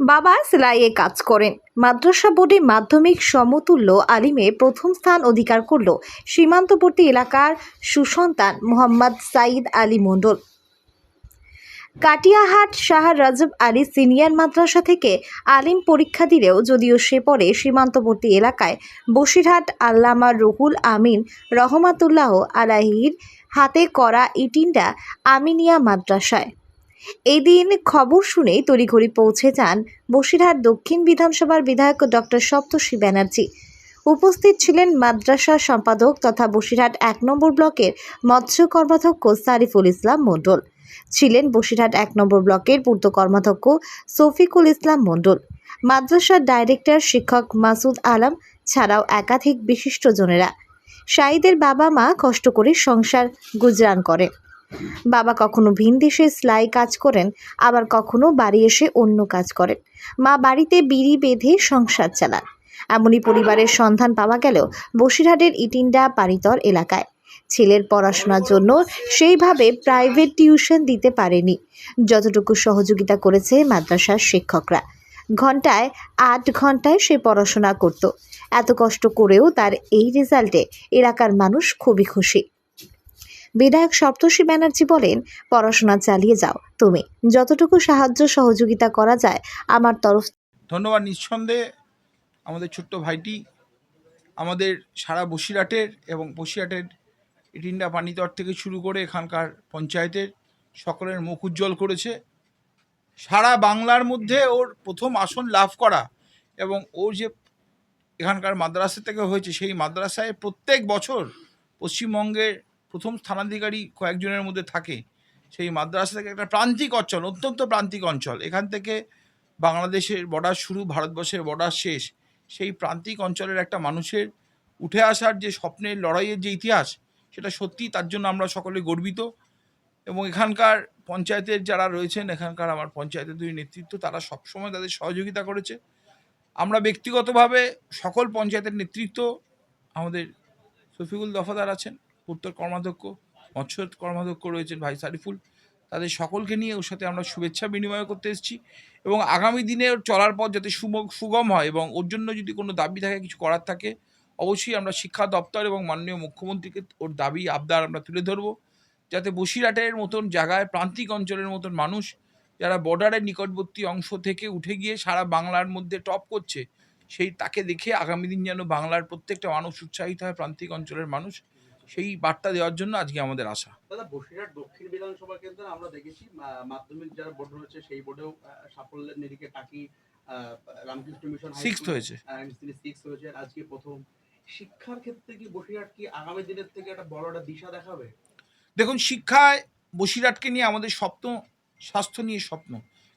বাবা সেলাইয়ে কাজ করেন। মাদ্রাসা বোর্ডে মাধ্যমিক সমতুল্য আলিমে প্রথম স্থান অধিকার করল সীমান্তবর্তী এলাকার সুসন্তান মোহাম্মদ সাইদ আলী মণ্ডল। কাটিয়াহাট শাহ রাজব আলী সিনিয়র মাদ্রাসা থেকে আলিম পরীক্ষা দিলেও যদিও সে পরে সীমান্তবর্তী এলাকায় বসিরহাট আল্লামা রুহুল আমিন রহমাতুল্লাহ আলাহির হাতে করা ইটিন্ডা আমিনিয়া মাদ্রাসায়। এই দিন খবর শুনে তড়িঘড়ি পৌঁছে যান বসিরহাট দক্ষিণ বিধানসভার বিধায়ক ডক্টর সপ্তর্ষি ব্যানার্জি। উপস্থিত ছিলেন মাদ্রাসা সম্পাদক তথা বসিরহাট এক নম্বর ব্লকের মৎস্য কর্মাধ্যক্ষ সারিফুল ইসলাম মণ্ডল, ছিলেন বসিরহাট এক নম্বর ব্লকের পূর্ত কর্মাধ্যক্ষ সফিকুল ইসলাম মণ্ডল, মাদ্রাসার ডাইরেক্টর শিক্ষক মাসুদ আলম ছাড়াও একাধিক বিশিষ্টজনেরা শাহিদের বাবা মা কষ্ট করে সংসার গুজরান করে বাবা কখনো ভিন দেশে সেলাই কাজ করেন, আবার কখনো বাড়ি এসে অন্য কাজ করেন। মা বাড়িতে বিড়ি বেঁধে সংসার চালান। এমনই পরিবারের সন্ধান পাওয়া গেলেও বসিরহাটের ইটিন্ডা পারিতর এলাকায়। ছেলের পড়াশোনার জন্য সেইভাবে প্রাইভেট টিউশন দিতে পারেনি। যতটুকু সহযোগিতা করেছে মাদ্রাসার শিক্ষকরা। ঘন্টায় আট ঘন্টায় সে পড়াশোনা করত। এত কষ্ট করেও তার এই রেজাল্টে এলাকার মানুষ খুবই খুশি। বিধায়ক সপ্তর্ষি ব্যানার্জি বলেন, পড়াশোনা চালিয়ে যাও। তুমি, যতটুকু সাহায্য সহযোগিতা করা যায়, আমার তরফ ধন্যবাদ নিঃসন্দেহে। আমাদের ছোট্ট ভাইটি, আমাদের সারা বসিরহাটের এবং বসিরহাটের ইটিন্ডা পানিতর থেকে শুরু করে এখানকার পঞ্চায়েতের সকলের মুখ উজ্জ্বল করেছে। সারা বাংলার মধ্যে ওর প্রথম আসন লাভ করা এবং ওর যে এখানকার মাদ্রাসা থেকে হয়েছে, সেই মাদ্রাসায় প্রত্যেক বছর পশ্চিমবঙ্গের প্রথম স্থানাধিকারী কয়েকজনের মধ্যে থাকে সেই মাদ্রাসা থেকে একটা প্রান্তিক অঞ্চল, অত্যন্ত প্রান্তিক অঞ্চল। এখান থেকে বাংলাদেশের বর্ডার শুরু, ভারতবর্ষের বর্ডার শেষ। সেই প্রান্তিক অঞ্চলের একটা মানুষের উঠে আসার যে স্বপ্নের লড়াইয়ের যে ইতিহাস, সেটা সত্যি তার জন্য আমরা সকলে গর্বিত। এবং এখানকার পঞ্চায়েতের যারা রয়েছেন, এখানকার আমার পঞ্চায়েতের দুই নেতৃত্ব, তারা সবসময় তাদের সহযোগিতা করেছে। আমরা ব্যক্তিগতভাবে সকল পঞ্চায়েতের নেতৃত্ব আমাদের শফিকুল দফাদার আছেন। উত্তর কর্মাধ্যক্ষ মৎস্য কর্মাধ্যক্ষ রয়েছেন ভাই সারিফুল। তাদের সকলকে নিয়ে ওর সাথে আমরা শুভেচ্ছা বিনিময় করতে এসেছি এবং আগামী দিনে ওর চলার পথ যাতে সুগম হয় এবং ওর জন্য যদি কোনো দাবি থাকে, কিছু করার থাকে, অবশ্যই আমরা শিক্ষা দপ্তর এবং মাননীয় মুখ্যমন্ত্রীকে ওর দাবি, আবদার আমরা তুলে ধরবো। যাতে বসিরহাটের মতন জায়গায়, প্রান্তিক অঞ্চলের মতন মানুষ যারা বর্ডারের নিকটবর্তী অংশ থেকে উঠে গিয়ে সারা বাংলার মধ্যে টপ করছে, সেই তাকে দেখে আগামী দিন যেন বাংলার প্রত্যেকটা মানুষ উৎসাহিত হয়, প্রান্তিক অঞ্চলের মানুষ। সেই বার্তা দেওয়ার জন্য আজকে আমাদের আশা দাদা বসিরহাট দক্ষিণ বিধানসভা কেন্দ্রে আমরা দেখেছি মাধ্যমিক যারা বোর্ড রয়েছে সেই বোর্ডেও সাফল্যের নিরিখে টাকি রামকৃষ্ণ মিশন সিক্সথ হয়েছে। সিক্স হয়েছে। আজকে প্রথম। শিক্ষার ক্ষেত্রে কি বসিরহাট কি আগামী দিনের থেকে একটা বড় একটা দিশা দেখাবে? দেখুন শিক্ষায় বসিরহাটকে নিয়ে আমাদের স্বপ্ন স্বাস্থ্য নিয়ে স্বপ্ন।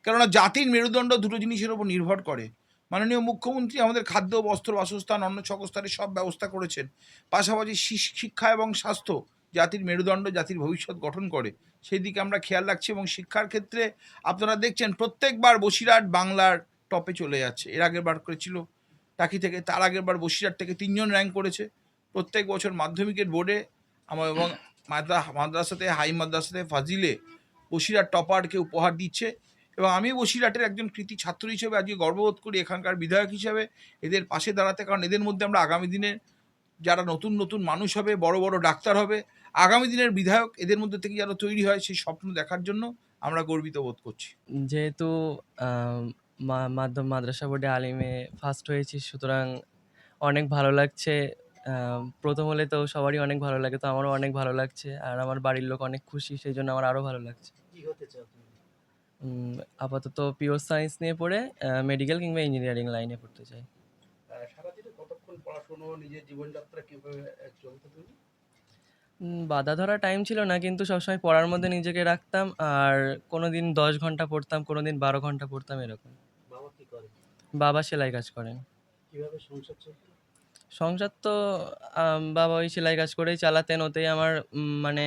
কেননা জাতির মেরুদণ্ড দুটো জিনিসের উপর নির্ভর করে। মাননীয় মুখ্যমন্ত্রী আমাদের খাদ্য, বস্ত্র, বাসস্থান, অন্ন ছকস্থানের সব ব্যবস্থা করেছেন। পাশাপাশি শিক্ষা এবং স্বাস্থ্য জাতির মেরুদণ্ড, জাতির ভবিষ্যৎ গঠন করে। সেই দিকে আমরা খেয়াল রাখছি এবং শিক্ষার ক্ষেত্রে আপনারা দেখছেন প্রত্যেকবার বসিরহাট বাংলার টপে চলে যাচ্ছে। এর আগের বার করেছিল টাকি থেকে, তার আগের বার বসিরহাট থেকে তিনজন র্যাঙ্ক করেছে। প্রত্যেক বছর মাধ্যমিকের বোর্ডে আমার এবং মাদ্রা মাদ্রাসাতে, হাই মাদ্রাসাতে ফাজিলে বসিরহাট টপারকে উপহার দিচ্ছে। এবং আমি বসিরহাটের একজন কৃতি ছাত্র হিসেবে আজকে গর্ববোধ করি এখানকার বিধায়ক হিসেবে এদের পাশে দাঁড়াতে কারণ এদের মধ্যে আমরা আগামী দিনে যারা নতুন নতুন মানুষ হবে বড় বড় ডাক্তার হবে আগামী দিনের বিধায়ক এদের মধ্যে থেকে যারা তৈরি হয় সেই স্বপ্ন দেখার জন্য আমরা গর্বিত বোধ করছি। যেহেতু মাধ্যম মাদ্রাসা বোর্ডে আলিমে ফার্স্ট হয়েছি সুতরাং অনেক ভালো লাগছে প্রথম হলে তো সবারই অনেক ভালো লাগে তো আমারও অনেক ভালো লাগছে আর আমার বাড়ির লোক অনেক খুশি সেই জন্য আমার আরও ভালো লাগছে। কি হতে চাও উম, আপাতত পিওর সায়েন্স নিয়ে পড়ে মেডিকেল কিংবা ইঞ্জিনিয়ারিং লাইনে পড়তে চাই। আহ, সারাদিনে কতক্ষণ পড়াশোনা নিজের জীবনযাত্রা কীভাবে আহ, চলতে তুমি উম, বাধা ধরা টাইম ছিল না কিন্তু সবসময় পড়ার মধ্যে নিজেকে রাখতাম আর কোনো দিন দশ ঘণ্টা পড়তাম কোনো দিন বারো ঘণ্টা পড়তাম এরকম। বাবা কি করে? বাবা সেলাই কাজ করেন। কীভাবে সংসার চলতো? সংসার তো আম, বাবা ওই সেলাই কাজ করেই চালাতেন ওতেই আমার উম, মানে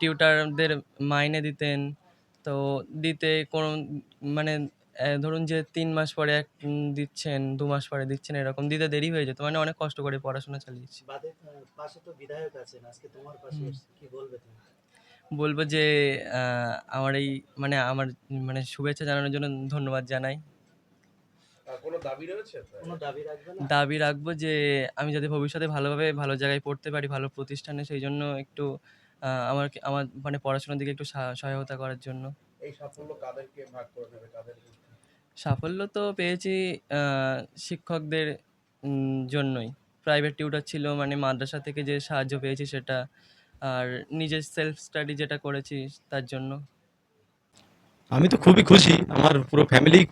টিউটারদের মাইনে দিতেন তো দিতে কোনো মানে ধরুন যে তিন মাস পরে এক দিচ্ছেন দু মাস পরে দিচ্ছেন এরকম দিতে দেরি হয়ে যেত মানে অনেক কষ্ট করে পড়াশোনা চালিয়েছি। পাশে তো বিধায়ক আছেন আজকে তোমার পাশে কি বলবে তুমি? বলব যে আমার এই মানে আমার মানে শুভেচ্ছা জানানোর জন্য ধন্যবাদ জানাই। দাবি রয়েছে? কোনো দাবি রাখবে না? দাবি রাখব যে আমি যাতে ভবিষ্যতে ভালোভাবে ভালো জায়গায় পড়তে পারি ভালো প্রতিষ্ঠানে সেই জন্য একটু আমার আমার মানে পড়াশোনার দিকে একটু সা- সহায়তা করার জন্য। এই সাফল্য কাদেরকে ভাগ করে নেবে কাদের সাফল্য তো পেয়েছি শিক্ষকদের জন্যই। প্রাইভেট টিউটার ছিল মানে মাদ্রাসা থেকে যে সাহায্য পেয়েছি সেটা আর নিজের সেলফ স্টাডি যেটা করেছি তার জন্য। আমি তো খুবই খুশি আমার পুরো ফ্যামিলি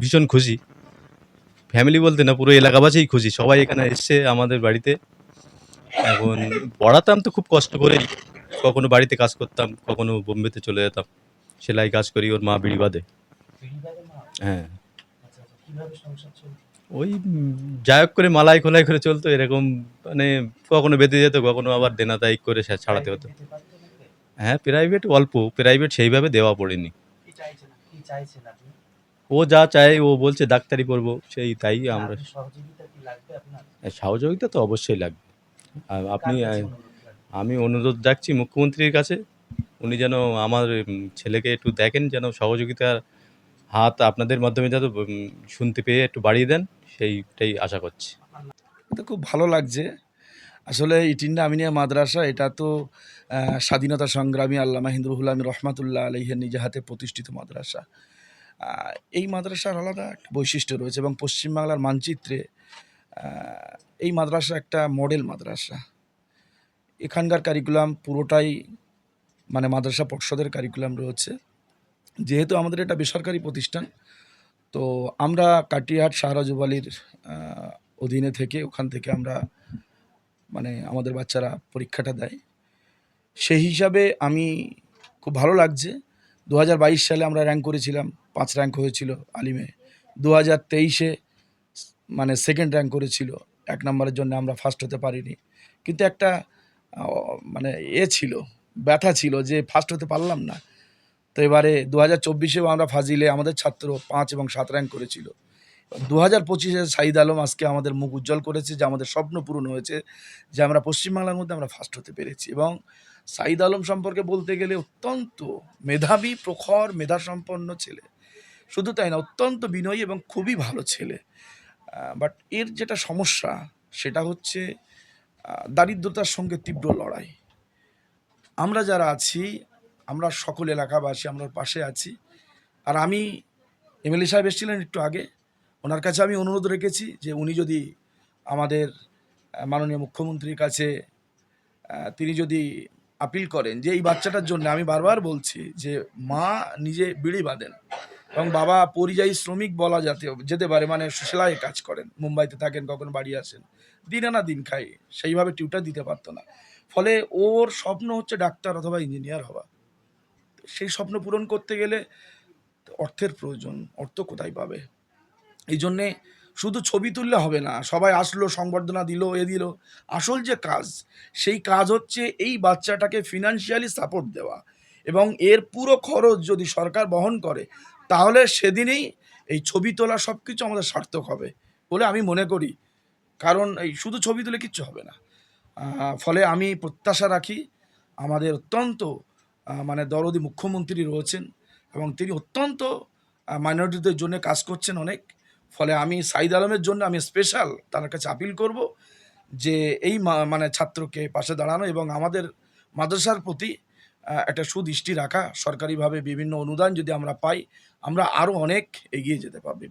ভীষণ খুশি। ফ্যামিলি বলতে না পুরো এলাকাবাসীই খুশি সবাই এখানে এসছে আমাদের বাড়িতে। এখন পড়াতাম তো খুব কষ্ট করেই। কখনো বাড়িতে কাজ করতাম কখনো বোম্বেতে চলে যেতাম। সেলাই কাজ করি ওর মা বিড়ি বাঁধে হ্যাঁ। ওই যাই হোক করে মালাই খোলাই করে চলতো এরকম মানে কখনো বেঁধে যেত কখনো আবার দেনা দায়িক করে ছাড়াতে হতো? হ্যাঁ প্রাইভেট অল্প প্রাইভেট সেইভাবে দেওয়া পড়েনি। ও যা চায় ও বলছে ডাক্তারি করব সেই তাই আমরা সহযোগিতা আপনার? সহযোগিতা তো অবশ্যই লাগবে। আপনি? আমি অনুরোধ রাখছি মুখ্যমন্ত্রীর কাছে। উনি যেন আমার ছেলেকে একটু দেখেন যেন সহযোগিতার হাত আপনাদের মাধ্যমে যাতে শুনতে পেয়ে একটু বাড়িয়ে দেন সেইটাই আশা করছি। তো খুব ভালো লাগছে। আসলে ইটিন্ডা আমিনিয়া মাদ্রাসা এটা তো স্বাধীনতা সংগ্রামী আল্লামা হিন্দুল আলমী রহমাতুল্লাহ আলহের নিজে হাতে প্রতিষ্ঠিত মাদ্রাসা। এই মাদ্রাসার আলাদা একটা বৈশিষ্ট্য রয়েছে এবং পশ্চিমবাংলার মানচিত্রে এই মাদ্রাসা একটা মডেল মাদ্রাসা। এখানকার কারিকুলাম পুরোটাই মানে মাদ্রাসা পর্ষদের কারিকুলাম রয়েছে। যেহেতু আমাদের এটা বেসরকারি প্রতিষ্ঠান, তো আমরা কাটিয়াহাট শাহরাজুব আলীর অধীনে থেকে ওখান থেকে আমরা মানে আমাদের বাচ্চারা পরীক্ষাটা দেয়। সেই হিসাবে আমি খুব ভালো লাগছে। দু হাজার বাইশ সালে আমরা র্যাঙ্ক করেছিলাম, পাঁচ র্যাঙ্ক হয়েছিল আলিমে। দু হাজার তেইশে মানে সেকেন্ড র্যাঙ্ক করেছিল। এক নম্বরের জন্য আমরা ফার্স্ট হতে পারিনি। কিন্তু একটা মানে এ ছিল, ব্যথা ছিল যে ফার্স্ট হতে পারলাম না। তো এবারে দু হাজার চব্বিশেও আমরা ফাজিলে আমাদের ছাত্র পাঁচ এবং সাত র্যাঙ্ক করেছিল। দু হাজার পঁচিশে সাইদ আলম আজকে আমাদের মুখ উজ্জ্বল করেছে যে আমাদের স্বপ্ন পূরণ হয়েছে যে আমরা পশ্চিমবাংলার মধ্যে আমরা ফার্স্ট হতে পেরেছি এবং সাইদ আলম সম্পর্কে বলতে গেলে অত্যন্ত মেধাবী, প্রখর, মেধাসম্পন্ন ছেলে। শুধু তাই না, অত্যন্ত বিনয়ী এবং খুবই ভালো ছেলে। বাট এর যেটা সমস্যা, সেটা হচ্ছে দারিদ্রতার সঙ্গে তীব্র লড়াই। আমরা যারা আছি, আমরা সকল এলাকাবাসী, আমরা পাশে আছি। আর আমি এমএলএ সাহেব এসেছিলেন একটু আগে, ওনার কাছে আমি অনুরোধ রেখেছি যে উনি যদি আমাদের মাননীয় মুখ্যমন্ত্রীর কাছে তিনি যদি আপিল করেন যে এই বাচ্চাটার জন্য আমি বারবার বলছি যে মা নিজে বিড়ি বাঁধেন। এবং বাবা পরিযায়ী শ্রমিক বলা যাতে যেতে পারে মানে সেলাই কাজ করেন। মুম্বাইতে থাকেন, কখন বাড়ি আসেন। দিন আনা দিন খাই সেইভাবে টিউটার দিতে পারতো না। ফলে ওর স্বপ্ন হচ্ছে ডাক্তার অথবা ইঞ্জিনিয়ার হওয়া। সেই স্বপ্ন পূরণ করতে গেলে অর্থের প্রয়োজন, অর্থ কোথায় পাবে? এই জন্যে শুধু ছবি তুললে হবে না, সবাই আসলো, সংবর্ধনা দিল, এ দিল। আসল যে কাজ, সেই কাজ হচ্ছে এই বাচ্চাটাকে ফিনান্সিয়ালি সাপোর্ট দেওয়া। এবং এর পুরো খরচ যদি সরকার বহন করে তাহলে সেদিনেই এই ছবি তোলা সব কিছু আমাদের সার্থক হবে বলে আমি মনে করি। কারণ এই শুধু ছবি তুলে কিচ্ছু হবে না। ফলে আমি প্রত্যাশা রাখি আমাদের অত্যন্ত মানে দরদি মুখ্যমন্ত্রী রয়েছেন এবং তিনি অত্যন্ত মাইনরিটিদের জন্য কাজ করছেন অনেক। ফলে আমি সাইদ আলমের জন্য আমি স্পেশাল তার কাছে আপিল করব যে এই মানে ছাত্রকে পাশে দাঁড়ানো এবং আমাদের মাদ্রাসার প্রতি একটা সুদৃষ্টি রাখা সরকারিভাবে বিভিন্ন অনুদান যদি আমরা পাই, আমরা আরও অনেক এগিয়ে যেতে পারব এই